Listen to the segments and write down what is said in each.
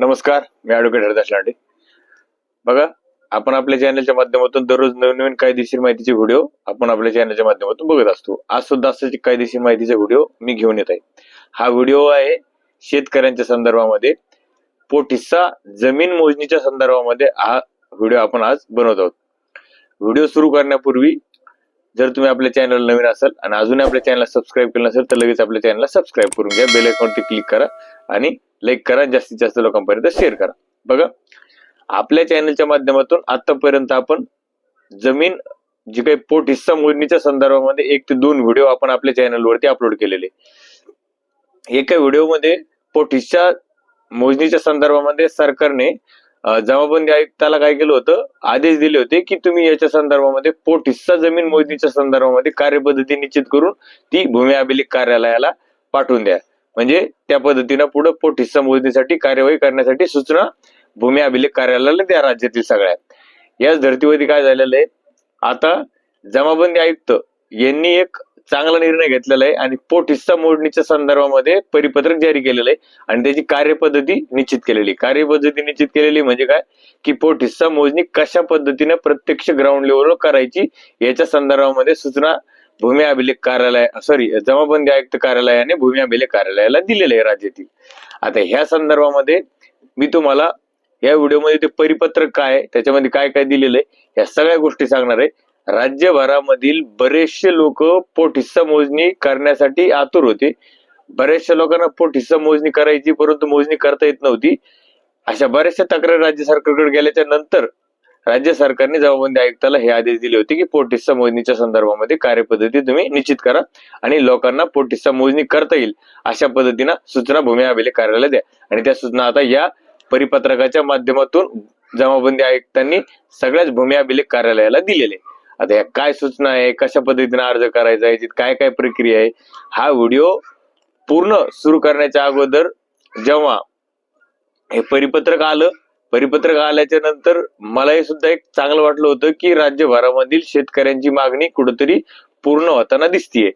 नमस्कार मी ॲडव्होकेट हरदास लांडे. बघा आपण आपल्या चॅनलच्या माध्यमातून दररोज नवीन नवीन कायदेशीर माहितीचे व्हिडिओ आपण आपल्या चॅनलच्या माध्यमातून बघत असतो. आज सुद्धा असाच कायदेशीर माहितीचा व्हिडिओ मी घेऊन येत आहे. हा व्हिडिओ आहे शेतकऱ्यांच्या संदर्भामध्ये. पोटिस्सा जमीन मोजणीच्या संदर्भामध्ये हा व्हिडिओ आपण आज बनवत आहोत. व्हिडिओ सुरू करण्यापूर्वी जर तुम्ही आपल्या चॅनल नवीन असाल आणि अजूनही आपल्या चॅनलला सबस्क्राईब केलं नसेल तर लगेच आपल्या चॅनलला सबस्क्राईब करून घ्या. बेल आयकॉनवरती क्लिक करा. आणि लाईक करा जास्तीत जास्त लोकांपर्यंत शेअर करा. बघा आपल्या चॅनलच्या माध्यमातून आतापर्यंत आपण जमीन जी काही पोट हिस्सा मोजणीच्या संदर्भामध्ये एक ते दोन व्हिडिओ आपण आपल्या चॅनलवरती अपलोड केलेले. एका व्हिडिओमध्ये पोट हिस्सा मोजणीच्या संदर्भामध्ये सरकारने जमाबंदी आयुक्ताला काय केलं होतं? आदेश दिले होते की तुम्ही याच्या संदर्भामध्ये पोट हिस्सा जमीन मोजणीच्या संदर्भामध्ये कार्यपद्धती निश्चित करून ती भूमी अभिलेख कार्यालयाला पाठवून द्या. म्हणजे त्या पद्धतीनं पुढे पोट हिस्सा मोजणीसाठी कार्यवाही करण्यासाठी सूचना भूमी अभिलेख कार्यालयाला द्या राज्यातील सगळ्या. याच धर्तीवरती काय झालेलं आहे? आता जमाबंदी आयुक्त यांनी एक चांगला निर्णय घेतलेला आहे आणि पोट हिस्सा मोजणीच्या संदर्भामध्ये परिपत्रक जारी केलेलं आहे आणि त्याची कार्यपद्धती निश्चित केलेली. कार्यपद्धती निश्चित केलेली म्हणजे काय? की पोट हिस्सा मोजणी कशा पद्धतीने प्रत्यक्ष ग्राउंड लेवलवर करायची याच्या संदर्भामध्ये सूचना भूमी अभिलेख कार्यालय सॉरी जमाबंदी आयुक्त कार्यालयाने भूमी अभिलेख कार्यालयाला दिलेले आहे राज्यातील. आता ह्या संदर्भामध्ये मी तुम्हाला या व्हिडिओमध्ये ते परिपत्रक काय त्याच्यामध्ये काय काय दिलेलं आहे या सगळ्या गोष्टी सांगणार आहे. राज्यभरामधील बरेचसे लोक पोट हिस्सा मोजणी करण्यासाठी आतुर होते. बऱ्याचशा लोकांना पोट हिस्सा मोजणी करायची परंतु मोजणी करता येत नव्हती. अशा बऱ्याचशा तक्रारी राज्य सरकारकडे गेल्याच्यानंतर राज्य सरकारने जबाबंदी आयुक्ताला हे आदेश दिले होते की पोट मोजणीच्या संदर्भामध्ये कार्यपद्धती तुम्ही निश्चित करा आणि लोकांना पोट मोजणी करता येईल अशा पद्धतीनं सूचना भूमी अभिलेख कार्यालयाला द्या. आणि त्या सूचना आता या परिपत्रकाच्या माध्यमातून जमाबंदी आयुक्तांनी सगळ्याच भूमी अभिलेख कार्यालयाला दिलेले. आता या काय सूचना आहे कशा पद्धतीने अर्ज करायचा आहे काय काय प्रक्रिया आहे हा व्हिडिओ पूर्ण सुरू करण्याच्या अगोदर जेव्हा हे परिपत्रक आलं परिपत्रक आल्याच्यानंतर मलाही सुद्धा एक चांगलं वाटलं होतं की राज्यभरामधील शेतकऱ्यांची मागणी कुठंतरी पूर्ण होताना दिसतीये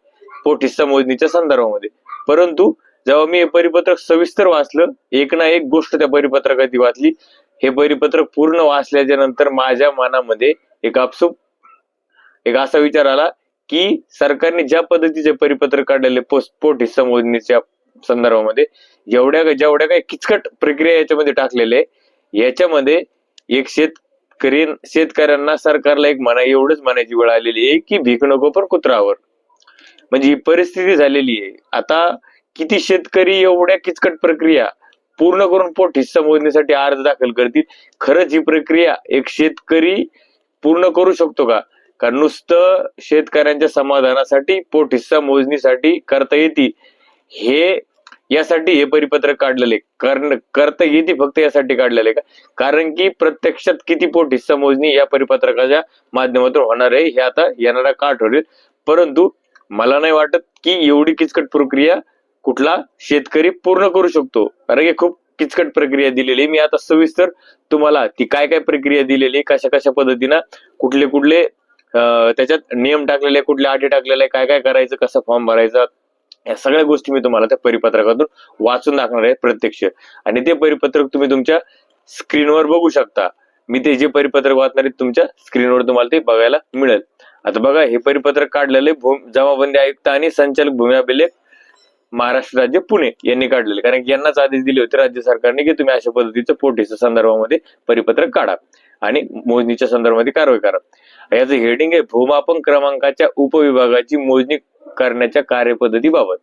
पोट हिस्सा मोजणीच्या संदर्भामध्ये. परंतु जेव्हा मी हे परिपत्रक सविस्तर वाचलं एक ना एक गोष्ट त्या परिपत्रकाची वाचली. हे परिपत्रक पूर्ण वाचल्याच्या नंतर माझ्या मनामध्ये एक आपसूप एक असा विचार आला की सरकारने ज्या पद्धतीचे परिपत्रक काढलेले पोस्ट पोट हिस्सा मोजणीच्या संदर्भामध्ये एवढ्या जेवढ्या काही किचकट प्रक्रिया याच्यामध्ये टाकलेले आहे, याच्यामध्ये एक शेतकरी शेतकऱ्यांना सरकारला एक म्हणा एवढंच म्हणायची वेळ आलेली आहे की भीक नको पण कुत्रावर म्हणजे ही परिस्थिती झालेली आहे. आता किती शेतकरी एवढ्या किचकट प्रक्रिया पूर्ण करून पोट हिस्सा मोजणीसाठी अर्ज दाखल करतील खरंच ही प्रक्रिया एक शेतकरी पूर्ण करू शकतो का? कारण नुसतं शेतकऱ्यांच्या समाधानासाठी पोट हिस्सा मोजणीसाठी करता येते हे यासाठी हे परिपत्रक काढलेले. कारण करता येते फक्त यासाठी काढलेले का? कारण की प्रत्यक्षात किती पोट हिस्सा मोजणी या परिपत्रकाच्या माध्यमातून होणार आहे हे आता येणारा काळ ठरेल. परंतु मला नाही वाटत की एवढी किचकट प्रक्रिया कुठला शेतकरी पूर्ण करू शकतो. कारण की खूप किचकट प्रक्रिया दिलेली आहे. मी आता सविस्तर तुम्हाला ती काय काय प्रक्रिया दिलेली कशा कशा पद्धतीनं कुठले कुठले त्याच्यात नियम टाकलेले कुठल्या कुठले अटी टाकलेले आहे, काय काय करायचं कसं फॉर्म भरायचा या सगळ्या गोष्टी मी तुम्हाला त्या परिपत्रकातून वाचून दाखवणार आहे प्रत्यक्ष. आणि ते परिपत्रक तुम्ही तुमच्या स्क्रीनवर बघू शकता. मी ते जे परिपत्रक वाचणार आहे तुमच्या स्क्रीनवर तुम्हाला ते बघायला मिळेल. आता बघा हे परिपत्रक काढलेले भूम जमाबंदी आयुक्त आणि संचालक भूमी अभिलेख महाराष्ट्र राज्य पुणे यांनी काढलेले. कारण की यांनाच आदेश दिले होते राज्य सरकारने की तुम्ही अशा पद्धतीचं पोटीच्या संदर्भामध्ये परिपत्रक काढा. आणि मोजणीच्या संदर्भामध्ये कारवाई करा. याचं हेडिंग आहे भूमापन क्रमांकाच्या उपविभागाची मोजणी करण्याच्या कार्यपद्धतीबाबत.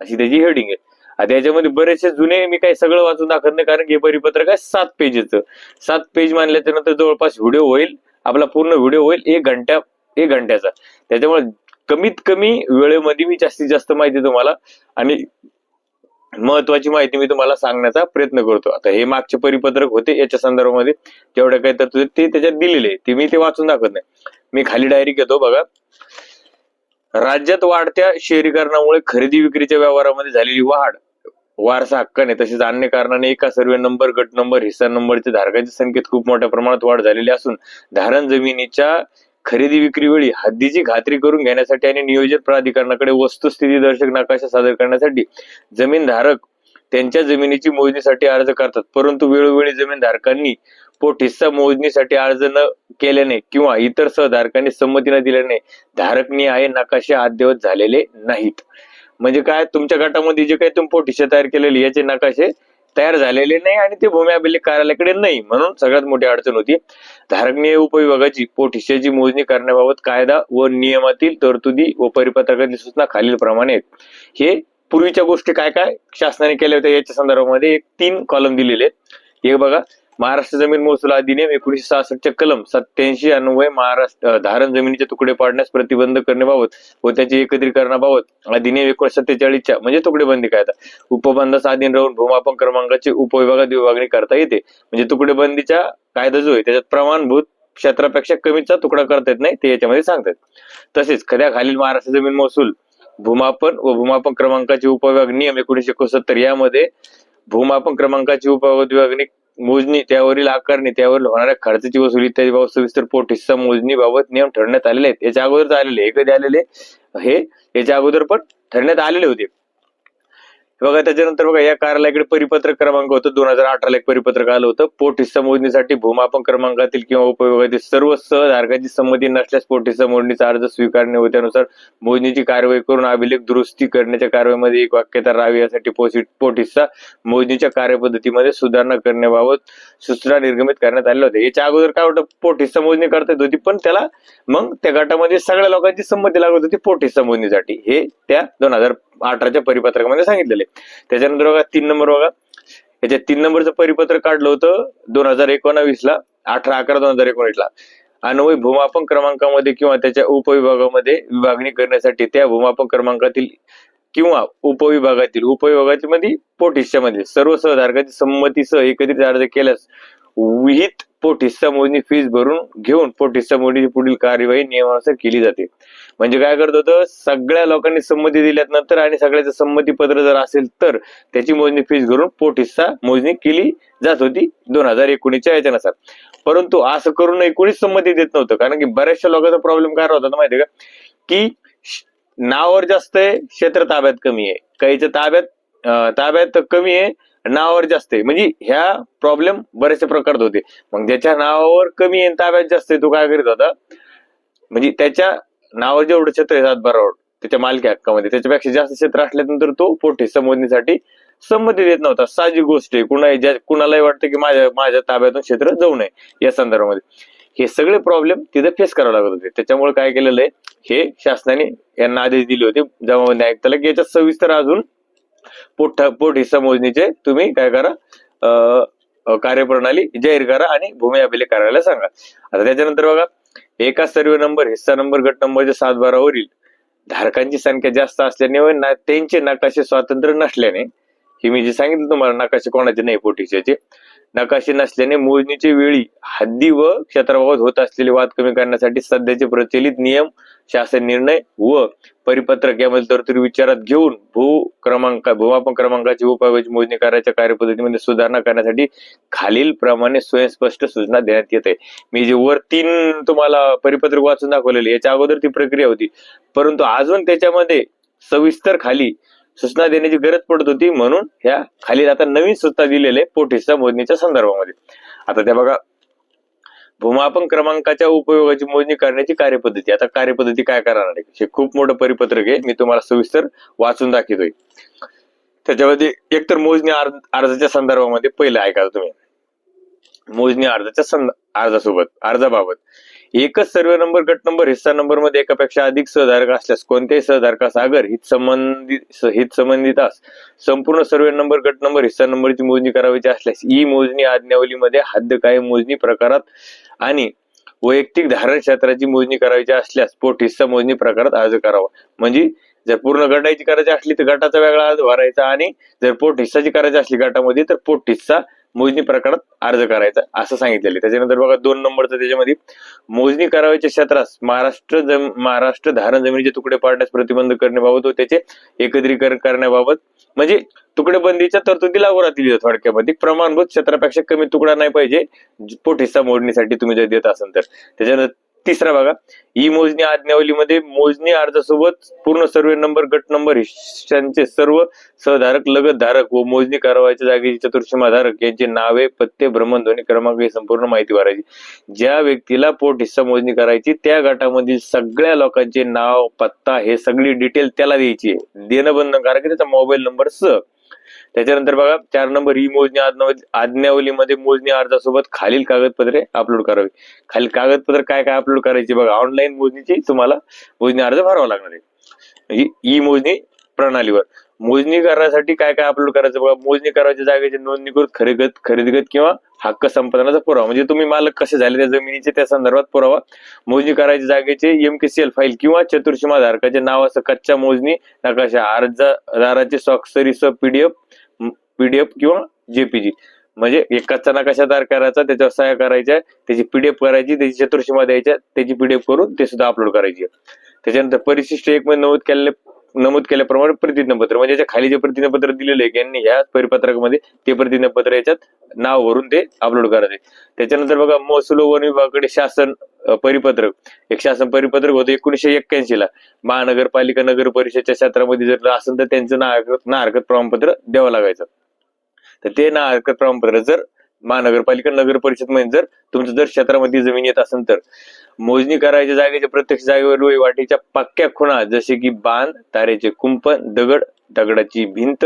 अशी त्याची हेडिंग आहे. आता याच्यामध्ये बरेचसे जुने मी काही सगळं वाचून दाखवत नाही कारण हे परिपत्रक आहे सात पेजेचं सात पेज मानल्याच्या नंतर जवळपास व्हिडिओ होईल आपला पूर्ण व्हिडिओ होईल एक घंट्या एक घंट्याचा. त्याच्यामुळे कमीत कमी वेळेमध्ये मी जास्तीत जास्त माहिती तुम्हाला. आणि महत्वाची माहिती मी तुम्हाला सांगण्याचा प्रयत्न करतो. आता हे मागचे परिपत्रक होते याच्या संदर्भामध्ये जेवढ्या काही तरतुदी ते त्याच्यात दिलेले ते मी ते वाचून दाखवत नाही. मी खाली डायरी घेतो बघा. राज्यात वाढत्या शहरीकरणामुळे खरेदी विक्रीच्या व्यवहारामध्ये झालेली वाढ वारसा हक्काने तसेच अन्य कारणाने एका सर्वे नंबर गट नंबर हिस्सा नंबरच्या धारकांच्या संख्येत खूप मोठ्या प्रमाणात वाढ झालेली असून धारण जमिनीच्या खरेदी विक्री वेळी हद्दीची खात्री करून घेण्यासाठी आणि नियोजन प्राधिकरणाकडे वस्तुस्थिती दर्शक नकाशा सादर करण्यासाठी जमीनधारक त्यांच्या जमिनीची मोजणीसाठी अर्ज करतात. परंतु वेळोवेळी जमीनधारकांनी पोट हिस्सा मोजणीसाठी अर्ज न केल्याने किंवा इतर सहधारकांनी संमती न दिल्याने धारक निहाय नकाशे अद्ययावत झालेले नाहीत. म्हणजे काय? तुमच्या गटामध्ये जे काही तुम्ही पोट हिस्से तयार केलेले याचे नकाशे तयार झालेले नाही आणि ते भूमी अभिलेख कार्यालयाकडे नाही. म्हणून सगळ्यात मोठी अडचण होती धारकनीय उपविभागाची पोट हिश्श्याची मोजणी करण्याबाबत कायदा व नियमातील तरतुदी व परिपत्रकातील सूचना खालील प्रमाणे आहेत. हे पूर्वीच्या गोष्टी काय काय शासनाने केल्या होत्या याच्या संदर्भामध्ये एक तीन कॉलम दिलेले एक बघा महाराष्ट्र जमीन महसूल अधिनियम एकोणीशे सहासष्टच्या कलम सत्याऐंशी अन्वय महाराष्ट्र धारण जमिनीचे तुकडे पाडण्यास प्रतिबंध करण्याबाबत व त्याचे एकत्रीकरणाबाबत अधिनियम एकोणीशे सत्तेचाळीसच्या म्हणजे तुकडेबंदी कायदा. उपबंधास अधीन राहून भूमापन क्रमांकाची उपविभागात विभागणी करता येते. म्हणजे तुकडेबंदीचा कायदा जो आहे त्याच्यात प्रमाणभूत क्षेत्रापेक्षा कमीचा तुकडा करता येत नाही ते याच्यामध्ये सांगतात. तसेच खऱ्या खालील महाराष्ट्र जमीन महसूल भूमापन व भूमापन क्रमांकाचे उपविभाग नियम एकोणीशे एकोणसत्तर यामध्ये भूमापन क्रमांकाची उपविभागणी विभागणी मोजणी त्यावरील आकारणी त्यावरील होणाऱ्या खर्चाची वसुली इत्यादी बाबत सविस्तर पोट हिस्सा मोजणीबाबत नियम ठरण्यात आलेले आहेत. याच्या अगोदर आलेले हे कधी आलेले हे याच्या अगोदर पण ठरण्यात आलेले होते. बघा त्याच्यानंतर बघा या कार्यालयाकडे परिपत्रक क्रमांक होतं दोन हजार अठराला एक परिपत्रक आलं होतं. पोट मोजणीसाठी भूमापन क्रमांकातील किंवा उपयोगातील सर्व सहधारकांची संमती नसल्यास पोट मोजणीचा अर्ज स्वीकारणे व त्यानुसार मोजणीची कारवाई करून अभिलेख दुरुस्ती करण्याच्या कारवाईमध्ये एक वाक्यता राहावी. यासाठी पोसी- मोजणीच्या कार्यपद्धतीमध्ये सुधारणा करण्याबाबत सूचना निर्गमित करण्यात आलेल्या होत्या. याच्या अगोदर काय होतं पोट मोजणी करता येत होती पण त्याला मग त्या गटामध्ये सगळ्या लोकांची संमती लागत होती पोट मोजणीसाठी हे त्या दोन हजार अठराच्या परिपत्रकामध्ये सांगितलेले त्याच्यानंतर बघा तीन नंबर बघा. याच्या तीन नंबरचं परिपत्रक काढलं होतं दोन हजार एकोणावीस ला अठरा अकरा दोन हजार एकोणीस ला अन्वय भूमापन क्रमांकामध्ये किंवा त्याच्या उपविभागामध्ये विभागणी करण्यासाठी त्या भूमापन क्रमांकातील किंवा उपविभागातील उपविभागातील मध्ये पोटिशच्या हिस्सामध्ये सर्व सहधारकांची संमतीसह एकत्रित अर्ज केल्यास विहित पोट मोजणी फीस भरून घेऊन पोटिस्सा मोजणीची पुढील कार्यवाही नियमानुसार केली जाते. म्हणजे काय करत होतं? सगळ्या लोकांनी संमती दिल्यात नंतर आणि सगळ्याचं संमती पत्र जर असेल तर त्याची मोजणी फीस भरून पोटिस्सा मोजणी केली जात होती दोन हजार एकोणीसच्या याच्यानुसार. परंतु असं करून एकोणीस संमती देत नव्हतं. कारण की बऱ्याचशा लोकांचा प्रॉब्लेम काय होता माहितीये का? की नावावर जास्त आहे क्षेत्र ताब्यात कमी आहे. काहीच्या ताब्यात ताब्यात कमी आहे नावावर जास्त आहे. म्हणजे ह्या प्रॉब्लेम बरेचसे प्रकारत होते. मग ज्याच्या नावावर कमी आहे ताब्यात जास्त आहे तो काय करीत होता? म्हणजे त्याच्या नावावर जेवढं क्षेत्र आहे सातबारावर त्याच्या मालकी हक्कामध्ये त्याच्यापेक्षा जास्त क्षेत्र असल्यानंतर तो पोटे संबोधण्यासाठी संमती देत नव्हता. साहजिक गोष्ट आहे. कुणा ज्या कुणालाही वाटतं की माझ्या माझ्या ताब्यातून क्षेत्र जाऊ नये या संदर्भामध्ये. हे सगळे प्रॉब्लेम तिथे फेस करावे लागत होते. त्याच्यामुळे काय केलेलं आहे? हे शासनाने यांना आदेश दिले होते. जमाबंदी आयुक्ताला की याच्यात सविस्तर अजून पोट पोट हिस्सा मोजणीचे तुम्ही काय करा अं, कार्यप्रणाली जाहीर करा आणि भूमी अभिलेख कार्यालयाला सांगा. आता त्याच्यानंतर बघा एका सर्वे नंबर हिस्सा नंबर गट नंबरच्या सात बारावरील धारकांची संख्या जास्त असल्याने व ना- त्यांचे नकाशे स्वातंत्र्य नसल्याने हे मी जे सांगितलं तुम्हाला नकाशे कोणाचे नाही पोटीचे नकाशे नसल्याने मोजणीचे वेळी हद्दी व क्षेत्राबाबत होत असलेले वाद कमी करण्यासाठी सध्याचे प्रचलित नियम शासन निर्णय व परिपत्रक यामध्ये तरतुदी विचारात घेऊन भू क्रमांक भूमापन क्रमांकाची उपयोगाची मोजणी करायच्या कार्यपद्धतीमध्ये सुधारणा करण्यासाठी खालील प्रमाणे स्वयंस्पष्ट सूचना देण्यात येत. आहे मी जे वर तीन तुम्हाला परिपत्रक वाचून दाखवलेले याच्या अगोदर ती प्रक्रिया होती. परंतु अजून त्याच्यामध्ये सविस्तर खाली सूचना देण्याची गरज पडत होती म्हणून ह्या खालील आता नवीन सूचना दिलेल्या आहे पोट हिस्सा मोजणीच्या संदर्भामध्ये. आता त्या बघा. भूमापन क्रमांकाच्या उपयोगाची मोजणी करण्याची कार्यपद्धती. आता कार्यपद्धती काय करणार आहे? हे खूप मोठं परिपत्रक आहे. मी तुम्हाला सविस्तर वाचून दाखवतोय. त्याच्यामध्ये एकतर मोजणी अर्जाच्या संदर्भामध्ये पहिलं ऐका तुम्ही. मोजणी अर्जाच्या संद अर्जासोबत अर्जाबाबत. एकच सर्वे नंबर गट नंबर हिस्सा नंबरमध्ये एकापेक्षा अधिक सहधारक असल्यास कोणत्याही सहधारकास आगर हित संबंधित हित संबंधितास संपूर्ण सर्वे नंबर गट नंबर हिस्सा नंबरची मोजणी करावयाची असल्यास ई मोजणी आज्ञावलीमध्ये हद्द कायम मोजणी प्रकारात आणि वैयक्तिक धारण क्षेत्राची मोजणी करायची असल्यास पोट हिस्सा मोजणी प्रकारात अर्ज करावा. म्हणजे जर पूर्ण गटाची करायची असली तर गटाचा वेगळा अर्ज भरायचा आणि जर पोट हिस्साची करायची असली गटामध्ये तर पोट हिस्सा मोजणी प्रकारात अर्ज करायचा असं सांगितलेलं आहे. त्याच्यानंतर बघा दोन नंबरचं त्याच्यामध्ये मोजणी करावयाच्या क्षेत्रास महाराष्ट्र जम महाराष्ट्र धारण जमिनीचे तुकडे पाडण्यास प्रतिबंध करण्याबाबत व त्याचे एकत्रीकरण करण्याबाबत म्हणजे तुकडेबंदीच्या तरतुदी लागू राहतील थोडक्यामध्ये प्रमाणभूत क्षेत्रापेक्षा कमी तुकडा नाही पाहिजे पोट हिस्सा मोडणीसाठी तुम्ही जर देत असाल तर त्याच्यानंतर तिसरा बघा. ई मोजणी आज्ञावलीमध्ये मोजणी अर्जासोबत पूर्ण सर्वे नंबर गट नंबर हिश्श्यांचे सर्व सहधारक लगत धारक व मोजणी कारवाईच्या जागेची चतुर्सीमा धारक यांचे नावे पत्ते भ्रमणध्वनी क्रमांक ही संपूर्ण माहिती भरायची. ज्या व्यक्तीला पोट हिस्सा मोजणी करायची त्या गटामधील सगळ्या लोकांचे नाव पत्ता हे सगळी डिटेल त्याला द्यायची देणं बंधनकारक त्याचा मोबाईल नंबर सह. त्याच्यानंतर बघा चार नंबर ही मोजणी आज्ञावली- आज्ञावलीमध्ये मोजणी अर्जासोबत खालील कागदपत्रे अपलोड करावी. खालील कागदपत्र काय काय अपलोड करायचे बघा ऑनलाईन मोजणीची तुम्हाला मोजणी अर्ज भरावा लागणार आहे. म्हणजे ई मोजणी प्रणालीवर. मोजणी करण्यासाठी काय काय अपलोड करायचं बघा मोजणी करायच्या जागेची नोंदणीकृत खरेदीगत खरेदीगत किंवा हक्क संपादनाचा पुरावा. म्हणजे तुम्ही मालक कसे झाले त्या जमिनीचे त्या संदर्भात पुरावा. मोजणी करायच्या जागेचे एमकेसीएल फाईल किंवा चतुर्सीमा धारकाचे नावाचं कच्च्या मोजणी नकाशा अर्जदाराचे स्वाक्षरीसह पीडीएफ पीडीएफ किंवा जेपीजी म्हणजे एकाच चणा नकाशा तयार करायचा त्याच्यावर सह्या करायच्या त्याची पीडीएफ करायची त्याची चतुर्सीमा द्यायच्या त्याची पीडीएफ करून ते सुद्धा अपलोड करायची. त्याच्यानंतर परिशिष्ट एक मध्ये नमूद केलेले नमूद केल्याप्रमाणे प्रतिज्ञापत्र म्हणजे याच्या खाली जे प्रतिज्ञापत्र दिलेले आहे यांनी ह्या परिपत्रकामध्ये ते प्रतिज्ञापत्र याच्यात नाव भरून ते अपलोड करायचे. त्याच्यानंतर बघा महसूल वन विभागाकडे शासन परिपत्रक. एक शासन परिपत्रक होतं एकोणीशे एक्क्याऐंशी ला. महानगरपालिका नगर परिषदच्या क्षेत्रामध्ये जर असेल तर त्यांचं ना हरकत प्रमाणपत्र द्यावं लागायचं. तर ते ना हरकत प्रमाणपत्र. जर महानगरपालिका नगर परिषदमध्ये जर तुमचं जर क्षेत्रामध्ये जमीन येत असेल तर. मोजणी करायच्या जागेच्या प्रत्यक्ष जागेवर वहिवाटीच्या पक्क्या खुणा जसे की बांध तारेचे कुंपण दगड दगडाची भिंत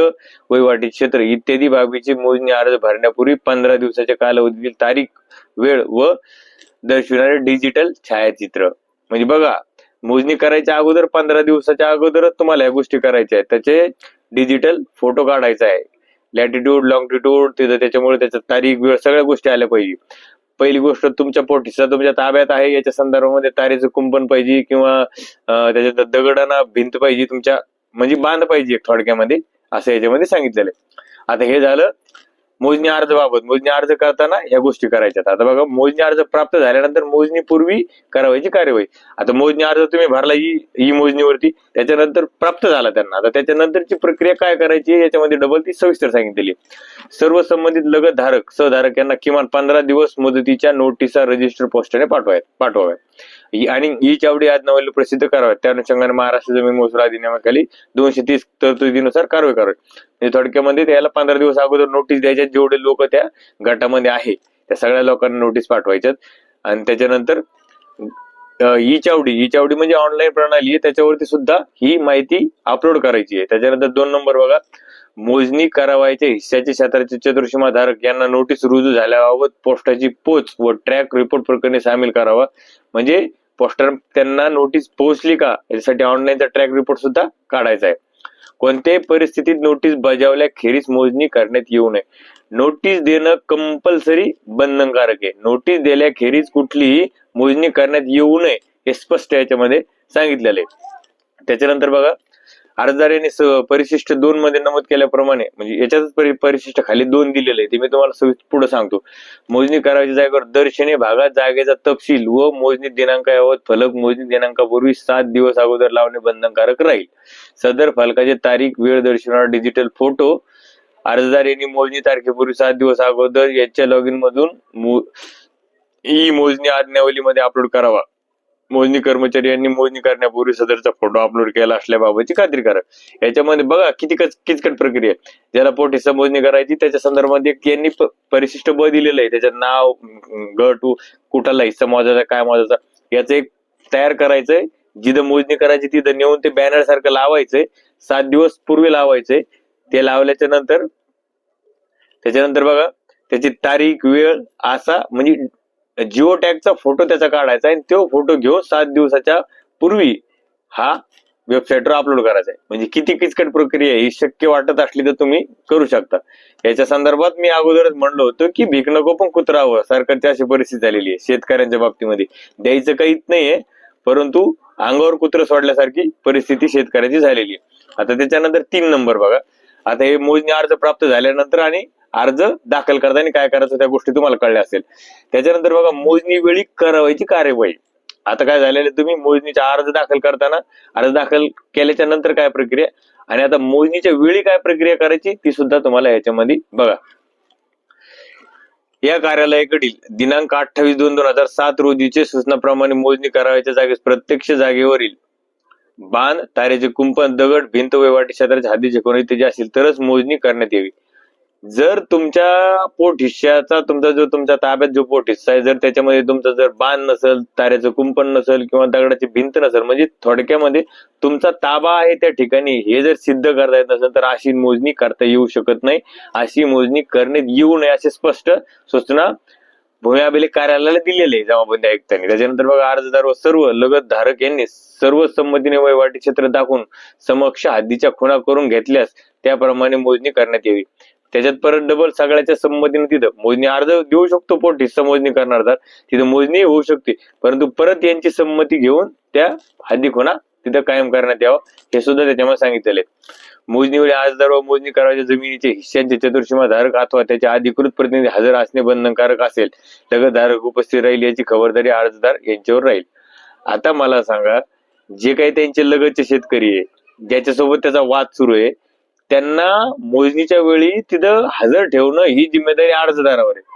वहिवाटी क्षेत्र इत्यादी बाबीची मोजणी अर्ज भरण्यापूर्वी पंधरा दिवसाच्या कालावधीतील तारीख वेळ व दर्शविणारे डिजिटल छायाचित्र. म्हणजे बघा मोजणी करायच्या अगोदर पंधरा दिवसाच्या अगोदरच तुम्हाला या गोष्टी करायच्या आहेत. त्याचे डिजिटल फोटो काढायचा आहे लॅटिट्यूड लॉंगिट्यूड तिथं त्याच्यामुळे त्याच्या तारीख वेळ सगळ्या गोष्टी आल्या पाहिजे. पहिली गोष्ट तुमच्या पोटीचा तुमच्या ताब्यात आहे याच्या संदर्भामध्ये तारेचं कुंपण पाहिजे किंवा त्याच्यात दगडांना भिंत पाहिजे तुमच्या म्हणजे बांध पाहिजे थोडक्यामध्ये असं याच्यामध्ये सांगितलेलं आहे. आता हे झालं मोजणी अर्ज बाबत. मोजणी अर्ज करताना या गोष्टी करायच्यात. आता बघा मोजणी अर्ज प्राप्त झाल्यानंतर मोजणीपूर्वी करावायची कार्यवाही. आता मोजणी अर्ज तुम्ही भरला ही ही मोजणीवरती. त्याच्यानंतर प्राप्त झाला त्यांना. आता त्याच्यानंतरची प्रक्रिया काय करायची याच्यामध्ये डबल ती सविस्तर सांगितलेली सर्व संबंधित लगत धारक सहधारक यांना किमान पंधरा दिवस मुदतीच्या नोटिसा रजिस्टर पोस्टाने पाठवायत पाठवाव्यात. आणि ही चावडी आज्ञावली प्रसिद्ध कराव्यात त्या अनुषंगाने महाराष्ट्र जमीन महसूल अधिनियमाखाली दोनशे तीस तरतुदीनुसार कारवाई करावी. म्हणजे थोडक्यामध्ये त्याला पंधरा दिवस अगोदर नोटीस द्यायच्या जेवढे लोक त्या गटामध्ये आहे. त्या सगळ्या लोकांना नोटीस पाठवायच्यात. आणि त्याच्यानंतर ई चावडी ई चावडी म्हणजे ऑनलाईन प्रणाली आहे. त्याच्यावरती सुद्धा ही माहिती अपलोड करायची आहे. त्याच्यानंतर दोन नंबर बघा. मोजणी करावायच्या हिस्साचे क्षेत्राचे चतुर्सीमा धारक यांना नोटीस रुजू झाल्याबाबत पोस्टाची पोच व ट्रॅक रिपोर्ट प्रकरणी सामील करावा. म्हणजे पोस्टर त्यांना नोटीस पोहोचली का? यासाठी ऑनलाईनचा ट्रॅक रिपोर्ट सुद्धा काढायचा आहे. कोणत्याही परिस्थितीत नोटीस बजावल्याखेरीज मोजणी करण्यात येऊ नये. नोटीस देणं कंपल्सरी बंधनकारक आहे. नोटीस दिल्याखेरीज कुठलीही मोजणी करण्यात येऊ नये हे स्पष्ट याच्यामध्ये सांगितलेलं आहे. त्याच्यानंतर बघा अर्जदार यांनी परिशिष्ट दोन मध्ये नमूद केल्याप्रमाणे म्हणजे याच्यातच परिशिष्ट खाली दोन दिलेले आहे ते मी तुम्हाला सविस्तर पुढे सांगतो. मोजणी करायच्या जागेवर दर्शनी भागात जागेचा तपशील व मोजणी दिनांक यावत फलक मोजणी दिनांकापूर्वी सात दिवस अगोदर लावणे बंधनकारक राहील. सदर फलकाची तारीख वेळ दर्शवणारा डिजिटल फोटो अर्जदार यांनी मोजणी तारखेपूर्वी सात दिवस अगोदर याच्या लॉगिन मधून मो- ई मोजणी आज्ञावलीमध्ये अपलोड करावा. मोजणी कर्मचारी यांनी मोजणी करण्यापूर्वी सदरचा फोटो अपलोड केला असल्याबाबतची खात्री करा. याच्यामध्ये बघा किती किचकट प्रक्रिया आहे. ज्याला पोटीचा मोजणी करायची त्याच्या संदर्भात एक यांनी परिशिष्ट ब दिलेलं आहे. त्याच्यात नाव गट उ- कुठाला हिस्सा मोजायचा काय मोजायचा याचं एक तयार करायचंय. जिथं मोजणी करायची तिथं नेऊन ते बॅनर सारखं लावायचंय. सात दिवस पूर्वी लावायचंय. ते लावल्याच्या नंतर त्याच्यानंतर बघा त्याची तारीख वेळ असा म्हणजे जिओ टॅगचा फोटो त्याचा काढायचा आणि तो फोटो घेऊन सात दिवसाच्या पूर्वी हा वेबसाईटवर अपलोड करायचा आहे. म्हणजे किती किचकट प्रक्रिया आहे ही शक्य वाटत असली तर तुम्ही करू शकता. याच्या संदर्भात मी अगोदरच म्हणलो होतो की भीक नको पण कुत्रावं सरकारची अशी परिस्थिती झालेली आहे शेतकऱ्यांच्या बाबतीमध्ये. द्यायचं काहीच नाहीये परंतु अंगावर कुत्र सोडल्यासारखी परिस्थिती शेतकऱ्याची झालेली आहे. आता त्याच्यानंतर तीन नंबर बघा. आता हे मोजणी अर्ज प्राप्त झाल्यानंतर आणि अर्ज दाखल करताना काय करायचं त्या गोष्टी तुम्हाला कळल्या असेल. त्याच्यानंतर बघा मोजणी वेळी करावायची कार्यवाही. आता काय झालेलं तुम्ही मोजणीचा अर्ज दाखल करताना अर्ज दाखल केल्याच्यानंतर काय प्रक्रिया? आणि आता मोजणीच्या वेळी काय प्रक्रिया करायची ती सुद्धा तुम्हाला याच्यामध्ये बघा. या कार्यालयाकडील दिनांक अठ्ठावीस दोन दोन हजार सात रोजीचे सूचनाप्रमाणे मोजणी करावयाच्या जागेस प्रत्यक्ष जागेवरील बांध तारेचे कुंपण दगड भिंत वैवाटी क्षेत्राच्या हद्दीचे कोणी त्याची असतील तरच मोजणी करण्यात यावी. जर तुमच्या पोट हिश्श्याचा तुमचा जो तुमच्या ताब्यात जो पोट हिस्सा आहे जर त्याच्यामध्ये तुमचा जर बाण नसेल ताऱ्याचं कुंपण नसेल किंवा दगडाची भिंत नसेल म्हणजे थोडक्यामध्ये तुमचा ताबा आहे त्या ठिकाणी. हे जर सिद्ध करता येत नसेल तर अशी मोजणी करता येऊ शकत नाही. अशी मोजणी करण्यात येऊ नये असे स्पष्ट सूचना भूमी अभिलेख कार्यालयाला दिलेले आहे जमाबंदी आयुक्तांनी. त्याच्यानंतर बघा अर्जदार व सर्व लगत धारक यांनी सर्व संमतीने वैवाटी क्षेत्र दाखवून समक्ष हद्दीच्या खुणा करून घेतल्यास त्याप्रमाणे मोजणी करण्यात यावी. त्याच्यात परत डबल सगळ्याच्या संमतीने तिथं. मोजणी अर्ज देऊ शकतो पोट हिस्सा मोजणी करणार तर. तिथं मोजणी होऊ शकते. परंतु परत यांची संमती घेऊन त्या हद्दी खुणा तिथं कायम करण्यात यावं हे सुद्धा त्याच्यामध्ये सांगितलेले मोजणीवेळी अर्जदार व मोजणी करावयाच्या जमिनीचे हिश्श्यांचे चतुर्सीमा धारक अथवा त्याचे अधिकृत प्रतिनिधी हजर असणे बंधनकारक असेल. लगत धारक उपस्थित राहील याची खबरदारी अर्जदार यांच्यावर राहील. आता मला सांगा जे काही त्यांचे लगतचे शेतकरी आहे ज्याच्यासोबत त्याचा वाद सुरू आहे त्यांना मोजणीच्या वेळी तिथं हजर ठेवणं ही जिम्मेदारी अर्जदारावर आहे.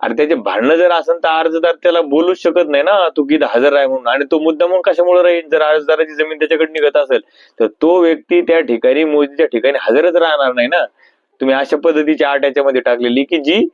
आणि त्याचे भांडणं जर असेल तर अर्जदार त्याला बोलूच शकत नाही ना तू किती हजर आहे म्हणून. आणि तो मुद्दा म्हणून कशामुळे राहील? जर अर्जदाराची जमीन त्याच्याकडे निघत असेल तर तो व्यक्ती त्या ठिकाणी मोजणीच्या ठिकाणी हजरच राहणार नाही ना. तुम्ही अशा पद्धतीची आठ याच्यामध्ये टाकलेली की जी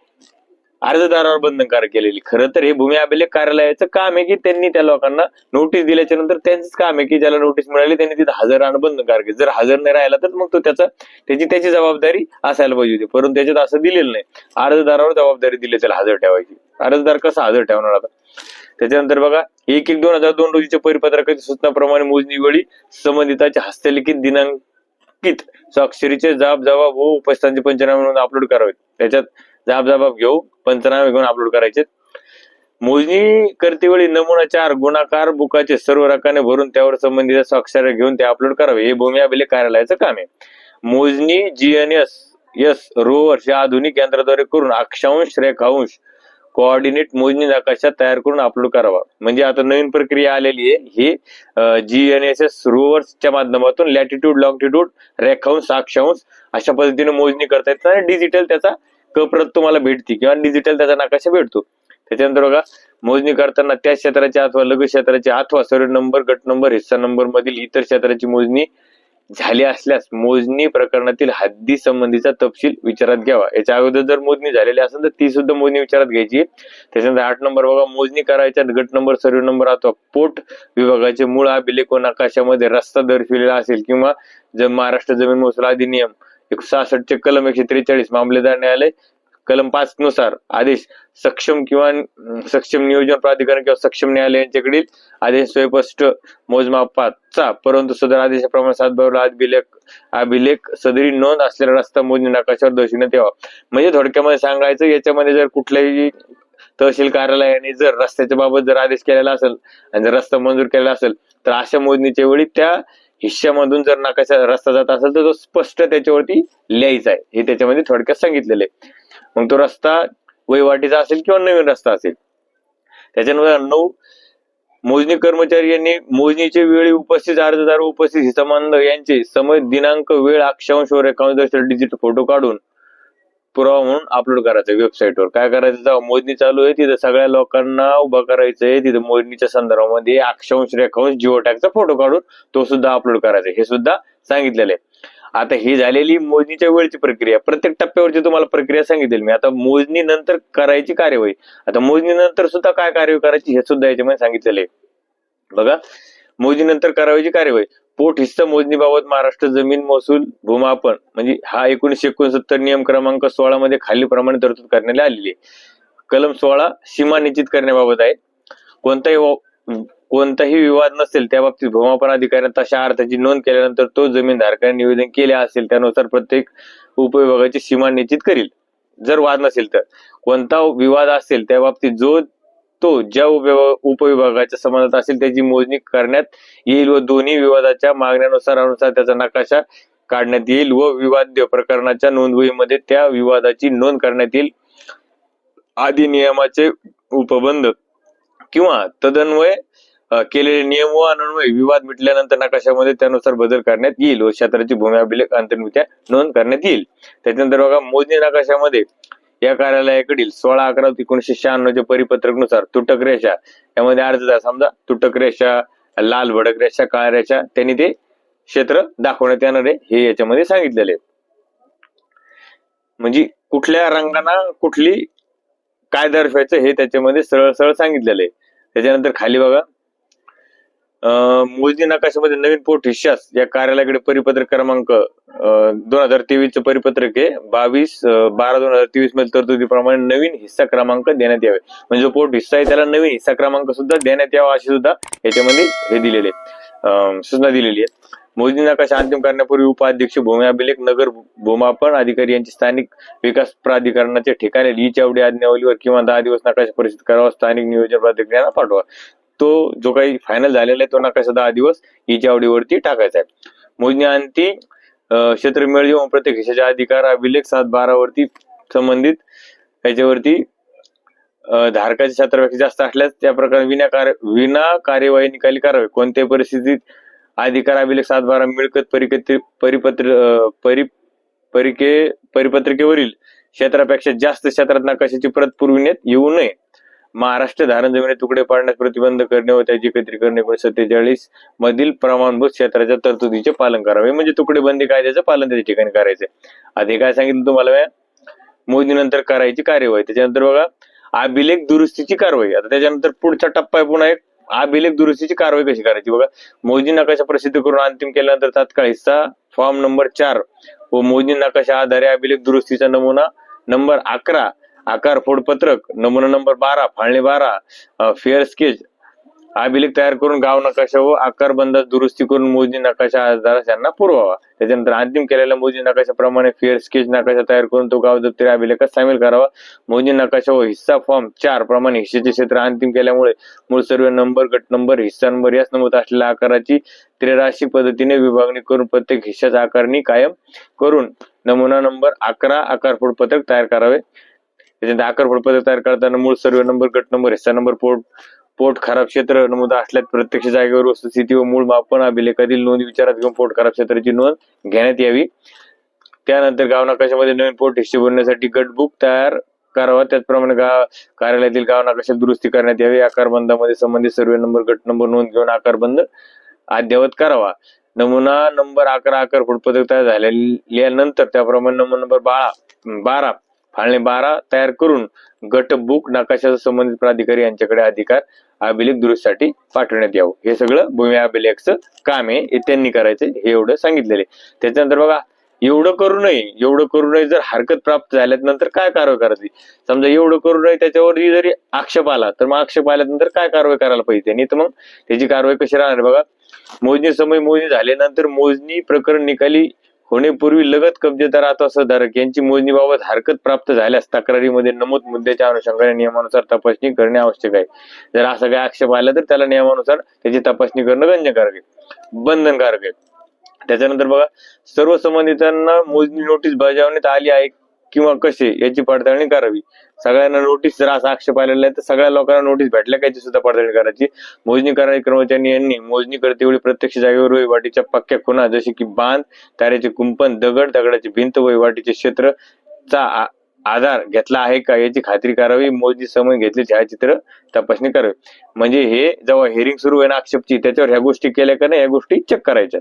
अर्जदारावर बंधनकारक केलेली. खरं तर हे भूमी अभिलेख कार्यालयाचं काम आहे की त्यांनी त्या लोकांना नोटीस दिल्याच्या नंतर त्यांचंच काम आहे की ज्याला नोटीस मिळाली त्यांनी तिथं हजर राहणं बंधनकारक आहे जर हजर नाही राहिला तर मग तो त्याचा त्याची त्याची जबाबदारी असायला पाहिजे होती. परंतु त्याच्यात असं दिलेलं नाही. अर्जदारावर जबाबदारी दिली त्याला हजर ठेवायची. अर्जदार कसा हजर ठेवणार आता? त्याच्यानंतर बघा एक एक दोन हजार दोन रोजीच्या परिपत्रकाच्या सूचनाप्रमाणे मोजणी वेळी संबंधिताच्या हस्तलिखित दिनांकित स्वाक्षरीचे जाब जबाब व उपस्थितांचे पंचनामे म्हणून अपलोड करावे त्याच्यात जाब जाबाब घेऊ पंचनामे घेऊन अपलोड करायचे मोजणी करतेवेळी नमुना चार गुणाकार बुकाचे सर्व रकाने भरून त्यावर संबंधित स्वाक्षऱ्या घेऊन ते अपलोड करावे. हे भूमी अभिलेख कार्यालयाचं काम आहे. मोजणी जीएनएस एस रोवर्स या आधुनिक यंत्राद्वारे करून अक्षांश रेखांश कोऑर्डिनेट मोजणी नकाशा तयार करून अपलोड करावा. म्हणजे आता नवीन प्रक्रिया आलेली आहे. ही जी एन एस एस रोवर्सच्या माध्यमातून लॅटिट्यूड लॉंगिट्यूड रेखांश अक्षांश अशा पद्धतीने मोजणी करता येतात आणि डिजिटल त्याचा कप्रत तुम्हाला भेटते किंवा डिजिटल त्याचा नकाशा भेटतो. त्याच्यानंतर बघा मोजणी करताना त्या क्षेत्राच्या अथवा लघु क्षेत्राच्या अथवा सर्व नंबर गट नंबर हिस्सा नंबर मधील इतर क्षेत्राची मोजणी झाली असल्यास मोजणी प्रकरणातील हद्दी संबंधीचा तपशील विचारात घ्यावा. याच्या अगोदर जर मोजणी झालेली असेल तर ती सुद्धा मोजणी विचारात घ्यायची त्याच्यानंतर आठ नंबर बघा मोजणी करायच्या गट नंबर सर्व नंबर अथवा पोट विभागाचे मूळ अभिलेख व नकाशामध्ये रस्ता दर्शविलेला असेल किंवा जर महाराष्ट्र जमीन महसूल अधिनियम एक सहासष्टचे कलम एकशे त्रेचाळीस मामलेदार न्यायालय कलम पाच नुसार आदेश सक्षम किंवा सक्षम नियोजन प्राधिकरण किंवा सक्षम न्यायालय यांच्याकडील आदेश स्वयंस्पष्ट मोजमापाचा परंतु सदर आदेशाप्रमाणे सात बरोबर अभिलेख अभिलेख सदरी नोंद असलेला रस्ता मोजणी नकाशावर दर्शवण्यात यावा. म्हणजे थोडक्यामध्ये सांगायचं याच्यामध्ये जर कुठल्याही तहसील कार्यालयाने जर रस्त्याच्या बाबत जर आदेश केलेला असेल आणि जर रस्ता मंजूर केलेला असेल तर अशा मोजणीच्या वेळी त्या हिश्श्यामधून जर नाकाचा रस्ता जात असेल तर तो स्पष्ट त्याच्यावरती लिहायचा आहे. हे त्याच्यामध्ये थोडक्यात सांगितलेलं आहे. मग तो रस्ता वहिवाटीचा असेल किंवा नवीन रस्ता असेल. त्याच्यानंतर नऊ मोजणी कर्मचारी यांनी मोजणीचे वेळी उपस्थित अर्जदार उपस्थित हितमंद यांचे समय दिनांक वेळ अक्षांश व रेखांश डिजिटल फोटो काढून पुरावा म्हणून अपलोड करायचा वेबसाईटवर काय करायचं? जेव्हा मोजणी चालू आहे तिथं सगळ्या लोकांना उभं करायचंय. तिथं मोजणीच्या संदर्भामध्ये अक्षांश रेखांश जिओ टॅगचा फोटो काढून तो सुद्धा अपलोड करायचा. हे सुद्धा सांगितलेलं आहे. आता ही झालेली मोजणीच्या वेळची प्रक्रिया. प्रत्येक टप्प्यावरची तुम्हाला प्रक्रिया सांगितली मी. आता मोजणी नंतर करायची कार्यवाही. आता मोजणी नंतर सुद्धा काय कार्यवाही करायची हे सुद्धा याच्यामध्ये सांगितलेलं आहे. बघा. मोजणीनंतर करावयाची कार्यवाही. पोट हिस्सा मोजणीबाबत महाराष्ट्र जमीन महसूल भूमापन म्हणजे हा एकोणीशे एकोणसत्तर नियम क्रमांक सोळा मध्ये खालीलप्रमाणे तरतूद करण्यात आलेली आहे. कलम सोळा सीमा निश्चित करण्याबाबत आहे. कोणताही कोणताही विवाद नसेल त्या बाबतीत भूमापन अधिकाऱ्यांना तशा अर्थाची नोंद केल्यानंतर तो जमीनधारकाने निवेदन केले असेल त्यानुसार प्रत्येक उपविभागाची सीमा निश्चित करील. जर वाद नसेल तर. कोणता विवाद असेल त्या बाबतीत जो तो ज्या उपविभागाच्या संबंधात असेल त्याची मोजणी करण्यात येईल व दोन्ही विवादाच्या मागण्यानुसार अनुसार त्याचा नकाशा काढण्यात येईल व विवाद्य प्रकरणाच्या नोंदवहीमध्ये त्या विवादाची नोंद करण्यात येईल. अधिनियमाचे उपबंध किंवा तदन्वय केलेले नियम व अनन्वय विवाद मिटल्यानंतर नकाशामध्ये त्यानुसार बदल करण्यात येईल व क्षेत्राची भूमी अभिलेख अंतर्मित्या नोंद करण्यात येईल. त्याच्यानंतर बघा मोजणी नकाशामध्ये या कार्यालयाकडील सोळा अकरा एकोणीशे शहाण्णवच्या परिपत्रकनुसार तुटक रेषा यामध्ये अर्ज समजा तुटक रेषा लाल भडक रेषा काळ्या रेषा त्यांनी ते क्षेत्र दाखवण्यात येणार आहे. हे याच्यामध्ये सांगितलेले आहे म्हणजे कुठल्या रंगांना कुठली काय दर्शवायचं हे त्याच्यामध्ये सरळ सरळ सांगितलेलं आहे. त्याच्यानंतर खाली बघा. मोजणी नकाशामध्ये नवीन पोट? हिशास या कार्यालयाकडे परिपत्रक क्रमांक दोन हजार तेवीस च परिपत्रक आहे. बावीस बारा दोन हजार तेवीसमध्ये तरतुदीप्रमाणे नवीन हिस्सा क्रमांक देण्यात यावे. म्हणजे जो पोट हिस्सा आहे त्याला नवीन हिस्सा क्रमांक सुद्धा देण्यात यावा अशी सुद्धा याच्यामध्ये हे दिलेले आहे. अं, सूचना दिलेली आहे मोजणी नकाशा अंतिम करण्यापूर्वी उपाध्यक्ष भूमी अभिलेख नगर भूमापन अधिकारी यांची स्थानिक विकास प्राधिकरणाच्या ठिकाणी ई चावडी आज्ञावलीवर किंवा दहा दिवस नकाशा परिषद करावा स्थानिक नियोजन प्राधिकरणाला पाठवा. तो जो काही फायनल झालेला आहे तो नकाशा दहा दिवस हिच्या आवडीवरती टाकायचा आहे. मोजणी अंती क्षेत्र मिळेल जेव्हा प्रत्येक हिशाच्या अधिकार अभिलेख सात बारावरती संबंधित याच्यावरती धारकाची क्षेत्रपेक्षा जास्त असल्यास त्या प्रकारे विना कार्य विना कार्यवाही निकाली करावी कोणत्याही परिस्थितीत अधिकार अभिलेख सात बारा मिळकत परिपत्र परिपत्र परि परिके परिपत्रिकेवरील क्षेत्रापेक्षा जास्त क्षेत्रात नकाशाची प्रत पुरविण्यात येऊ नये. महाराष्ट्र धारण जमिनी तुकडे पाडण्यास प्रतिबंध करणे व त्याची एकत्रित करणे एकोणीशे सत्तेचाळीस मधील प्रमाणभूत क्षेत्राच्या तरतुदीचे पालन करावे. म्हणजे तुकडे बंदी कायद्याचं पालन त्या ठिकाणी करायचे आता काय सांगितलं तुम्हाला मी? मोजणीनंतर करायची कार्यवाही. त्याच्यानंतर बघा अभिलेख दुरुस्तीची कारवाई. आता त्याच्यानंतर पुढचा टप्पा आहे पुन्हा एक अभिलेख दुरुस्तीची कारवाई कशी करायची? बघा मोजणी नकाशा प्रसिद्ध करून अंतिम केल्यानंतर तात्काळ हिस्सा फॉर्म नंबर चार व मोजणी नकाशा आधारे अभिलेख दुरुस्तीचा नमुना नंबर अकरा आकार फोड पत्रक नमुना नंबर बारा फाळणी बारा फेअर स्केच अभिलेख तयार करून गाव नकाशा व आकार बंदास दुरुस्ती करून मोजणी नकाशा अर्जदारास यांना पुरवावा. त्याच्यानंतर अंतिम केलेल्या मोजणी नकाशाप्रमाणे फेअर स्केच नकाशा तयार करून तो गाव दप्तरी अभिलेखात सामील करावा. मोजणी नकाशा व हिस्सा फॉर्म चार प्रमाणे हिस्सेचे क्षेत्र अंतिम केल्यामुळे मूळ सर्व नंबर गट नंबर हिस्सा नंबर याच नमूद असलेल्या आकाराची त्रिराशी पद्धतीने विभागणी करून प्रत्येक हिस्साचा आकारणी कायम करून नमुना नंबर अकरा आकार फोड पत्रक तयार करावे. त्याच्यानंतर आकार फोड तयार करताना मूळ सर्व नंबर गट नंबर हिस्सा नंबर पोट पोट खराब क्षेत्र नमूद असल्यास प्रत्यक्ष जागेवर वस्तुस्थिती व मूळ मापन अभिलेखातील नोंद विचारात घेऊन पोट खराब क्षेत्राची नोंद घेण्यात यावी. त्यानंतर गाव नकाशामध्ये नवीन पोट हिस्से भरण्यासाठी गटबुक तयार करावा. त्याचप्रमाणे गाव कार्यालयातील गाव नकाशात दुरुस्ती करण्यात यावी. आकारबंदामध्ये संबंधित सर्वे नंबर गट नंबर नोंद घेऊन आकारबंद अद्ययावत करावा. नमुना नंबर अकरा आकार फुटपत्रक तयार झालेल्यानंतर त्याप्रमाणे नमुना नंबर बारा बारा फाळणे बारा तयार करून गट बुक नकाशाचा संबंधित प्राधिकारी यांच्याकडे अधिकार अभिलेख दुरुस्तीसाठी पाठवण्यात यावं. हे सगळं भूमी अभिलेखचं काम आहे. हे त्यांनी करायचं हे एवढं सांगितलेलं आहे. त्याच्यानंतर बघा एवढं करू नये एवढं करू नये जर हरकत प्राप्त झाल्यानंतर काय कारवाई करायची? समजा एवढं करू नये त्याच्यावरती जरी आक्षेप आला तर मग आक्षेप आल्यानंतर काय कारवाई करायला पाहिजे? त्यांनी तर मग त्याची कारवाई कशी राहणार? बघा मोजणी समय मोजणी झाल्यानंतर मोजणी प्रकरण निकाली होण्यापूर्वी लगत कब्जेदार अथवा धारक यांची मोजणीबाबत हरकत प्राप्त झाल्यास तक्रारीमध्ये नमूद मुद्द्याच्या अनुषंगाने नियमानुसार तपासणी करणे आवश्यक आहे. जर असा काही आक्षेप आला तर त्याला नियमानुसार त्याची तपासणी करणं गंजकारक आहे. बंधनकारक आहे. त्याच्यानंतर बघा सर्व संबंधितांना मोजणी नोटीस बजावण्यात आली आहे. किंवा कसे याची पडताळणी करावी. सगळ्यांना नोटीस जर असा आक्षेप आलेला आहे तर सगळ्या लोकांना नोटीस भेटल्या का याची सुद्धा पडताळणी करायची? मोजणी करणारे कर्मचारी यांनी. मोजणी करतेवेळी प्रत्यक्ष जागेवर वहिवाटीच्या पक्क्या खुणा जसे की बांध ताऱ्याचे कुंपण दगड दगडाची भिंत वहिवाटीचे क्षेत्र चा आधार घेतला आहे का याची खात्री करावी. मोजणी समय घेतली छायाचित्र तपासणी करावी. म्हणजे हे जेव्हा हेरिंग सुरू आहे ना आक्षेपची त्याच्यावर ह्या गोष्टी केल्या का नाही या गोष्टी चेक करायच्या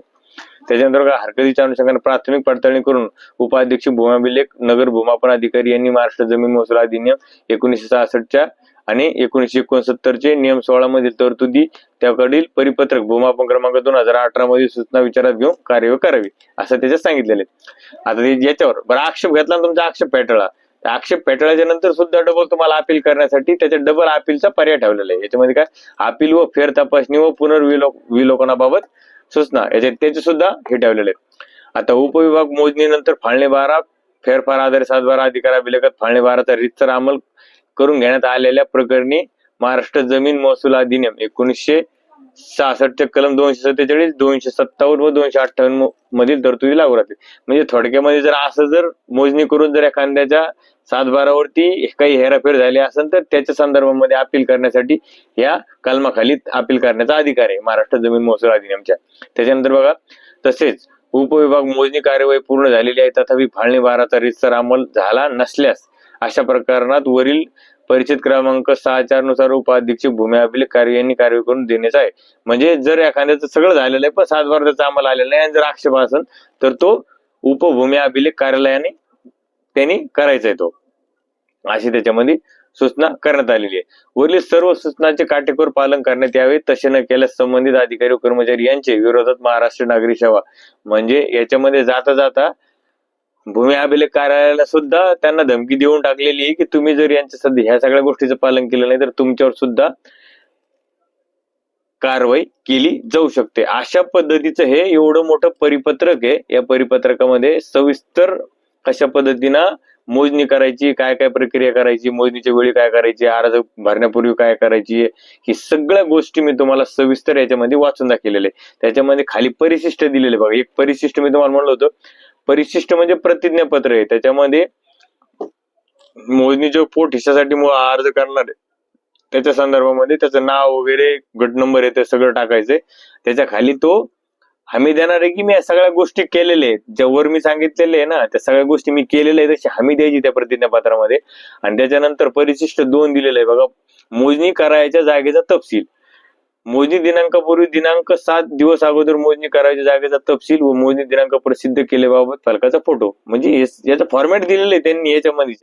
त्याच्यानंतर हरकतीच्या अनुषंगाने प्राथमिक पडताळणी करून उपाध्यक्ष भूमाभिलेख नगर भूमापन अधिकारी यांनी महाराष्ट्र जमीन महसूल अधिनियम एकोणीशे सहासष्टच्या आणि एकोणीशे एकोणसत्तरचे नियम सोळा मधील तरतुदी त्याकडील परिपत्रक भूमापन क्रमांक दोन हजार अठरा मधील सूचना विचारात घेऊन कार्यवाही करावी असं त्याच्यात सांगितलेले आता याच्यावर बरं आक्षेप घेतला आणि तुमचा आक्षेप पेटळा आक्षेप पेटळल्याच्या नंतर सुद्धा डबल तुम्हाला अपील करण्यासाठी त्याच्या डबल अपीलचा पर्याय ठेवलेला आहे. याच्यामध्ये काय? अपील व फेर तपासणी व पुनर्विलो विलोकनाबाबत सूचना. याचे त्याचे सुद्धा हे ठेवलेले आता उपविभाग मोजणीनंतर फाळणे बारा फेरफार आधारे सात बारा अधिकार अभिलेखात फाळणे बाराचा रितसर अंमल करून घेण्यात आलेल्या प्रकरणी महाराष्ट्र जमीन महसूल अधिनियम एकोणीसशे सहासष्ट कलम दोनशे सत्तेचाळीस दोनशे सत्तावन्न व दोनशे अठ्ठावन्न मधील तरतुदी लागू राहतील. म्हणजे थोडक्यामध्ये जर असं जर मोजणी करून जर एखाद्याच्या सातबारावरती काही हेराफेर झाली असेल तर त्याच्या संदर्भामध्ये अपील करण्यासाठी या कलमाखाली अपील करण्याचा अधिकार आहे महाराष्ट्र जमीन महसूल अधिनियमच्या. त्याच्यानंतर बघा तसेच उपविभाग मोजणी कार्यवाही पूर्ण झालेली आहे तथापि फाळणी बाराचा रितसर अंमल झाला नसल्यास अशा प्रकरणात वरील परिचित क्रमांक सहा चारनुसार उपाधीक्षक भूमी अभिलेख कार्य यांनी कार्य करून देण्याचा आहे. म्हणजे जर एखाद्याचं सगळं झालेलं आहे पण सात बाराचा आम्हाला आलेलं नाही आणि जर आक्षेप असेल तर तो उपभूमी अभिलेख कार्यालयाने त्यांनी करायचा आहे तो. अशी त्याच्यामध्ये सूचना करण्यात आलेली आहे. वरील सर्व सूचनांचे काटेकोर पालन करण्यात यावे तसे न केल्यास संबंधित अधिकारी व कर्मचारी यांचे विरोधात महाराष्ट्र नागरी सेवा म्हणजे याच्यामध्ये जाता जाता भूमी अभिलेख कार्यालयाला सुद्धा त्यांना धमकी देऊन टाकलेली आहे की तुम्ही जर यांच्या सध्या ह्या सगळ्या गोष्टीचं पालन केलं नाही तर तुमच्यावर सुद्धा कारवाई केली जाऊ शकते. अशा पद्धतीचं हे एवढं मोठं परिपत्रक आहे. या परिपत्रकामध्ये सविस्तर कशा पद्धतीनं मोजणी करायची काय काय प्रक्रिया करायची मोजणीच्या वेळी काय करायची अर्ज भरण्यापूर्वी काय करायची ही सगळ्या गोष्टी मी तुम्हाला सविस्तर याच्यामध्ये वाचून दाखवलेले आहे. त्याच्यामध्ये खाली परिशिष्ट दिलेले बघा. एक परिशिष्ट मी तुम्हाला म्हणलं होतं. परिशिष्ट म्हणजे प्रतिज्ञापत्र आहे. त्याच्यामध्ये मोजणीच्या पोट हिशासाठी अर्ज करणार आहे त्याच्या संदर्भामध्ये त्याचं नाव वगैरे गट नंबर आहे ते सगळं टाकायचंय. त्याच्याखाली तो हमी देणार आहे की मी या सगळ्या गोष्टी केलेल्या आहेत. ज्यावर मी सांगितलेले आहे ना त्या सगळ्या गोष्टी मी केलेल्या आहेत तशी हमी द्यायची त्या प्रतिज्ञापत्रामध्ये. आणि त्याच्यानंतर परिशिष्ट दोन दिलेलं आहे. बघा मोजणी करायच्या जागेचा तपशील. मोजणी दिनांकापूर्वी दिनांक सात दिवस अगोदर मोजणी करायच्या जागेचा तपशील व मोजणी दिनांक प्रसिद्ध केल्याबाबत फलकाचा फोटो. म्हणजे याचं याचा फॉर्मॅट दिलेलं आहे त्यांनी याच्यामध्ये.